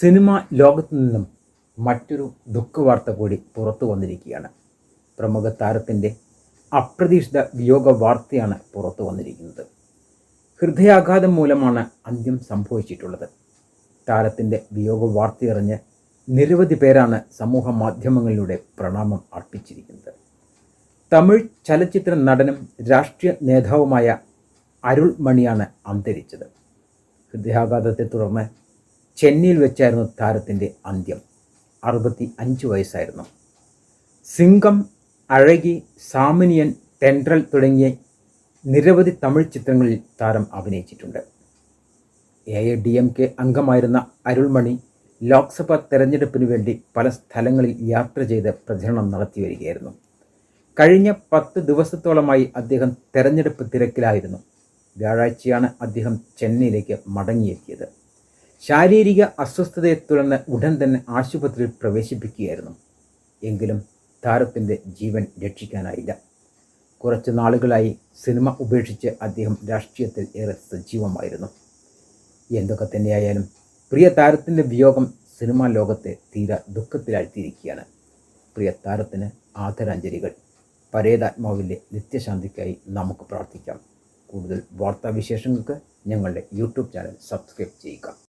Cinema ലോകത്തു നിന്നും മറ്റൊരു ദുഃഖവാർത്ത കൂടി പുറത്തു വന്നിരിക്കുകയാണ്. പ്രമുഖ താരത്തിന്റെ അപ്രതീക്ഷിത വിയോഗ വാർത്തയാണ് പുറത്തു വന്നിരിക്കുന്നത്. ഹൃദയാഘാതം മൂലമാണ് അന്ത്യം സംഭവിച്ചിട്ടുള്ളത്. താരത്തിന്റെ വിയോഗ വാർത്തയറിഞ്ഞ് നിരവധി പേരാണ് സമൂഹ മാധ്യമങ്ങളിലൂടെ പ്രണാമം അർപ്പിച്ചിരിക്കുന്നത്. തമിഴ് ചലച്ചിത്ര നടനും രാഷ്ട്രീയ നേതാവുമായ അരുൾ മണിയാണ് അന്തരിച്ചത്. ഹൃദയാഘാതത്തെ തുടർന്ന് ചെന്നൈയിൽ വെച്ചായിരുന്നു താരത്തിന്റെ അന്ത്യം. അറുപത്തി അഞ്ച് വയസ്സായിരുന്നു. സിംഗം അഴകി സാമിനിയൻ ടെൻഡ്രൽ തുടങ്ങിയ നിരവധി തമിഴ് ചിത്രങ്ങളിൽ താരം അഭിനയിച്ചിട്ടുണ്ട്. A. I D. M. K. അംഗമായിരുന്ന അരുൾമണി ലോക്സഭാ തെരഞ്ഞെടുപ്പിന് വേണ്ടി പല സ്ഥലങ്ങളിൽ യാത്ര ചെയ്ത് പ്രചരണം നടത്തി വരികയായിരുന്നു. കഴിഞ്ഞ പത്ത് ദിവസത്തോളമായി അദ്ദേഹം തെരഞ്ഞെടുപ്പ് തിരക്കിലായിരുന്നു. വ്യാഴാഴ്ചയാണ് അദ്ദേഹം ചെന്നൈയിലേക്ക് മടങ്ങിയെത്തിയത്. ശാരീരിക അസ്വസ്ഥതയെ തുടർന്ന് ഉടൻ തന്നെ ആശുപത്രിയിൽ പ്രവേശിപ്പിക്കുകയായിരുന്നു. എങ്കിലും താരത്തിന്റെ ജീവൻ രക്ഷിക്കാനായില്ല. കുറച്ച് നാളുകളായി സിനിമ ഉപേക്ഷിച്ച് അദ്ദേഹം രാഷ്ട്രീയത്തിൽ ഏറെ സജീവമായിരുന്നു. എന്തൊക്കെ തന്നെയായാലും പ്രിയ താരത്തിന്റെ വിയോഗം സിനിമാ ലോകത്തെ തീര ദുഃഖത്തിലാഴ്ത്തിയിരിക്കുകയാണ്. പ്രിയ താരത്തിന് ആദരാഞ്ജലികൾ. പരേതാത്മാവിന്റെ നിത്യശാന്തിക്കായി നമുക്ക് പ്രാർത്ഥിക്കാം. കൂടുതൽ വാർത്താവിശേഷങ്ങൾക്ക് ഞങ്ങളുടെ യൂട്യൂബ് ചാനൽ സബ്സ്ക്രൈബ് ചെയ്യുക.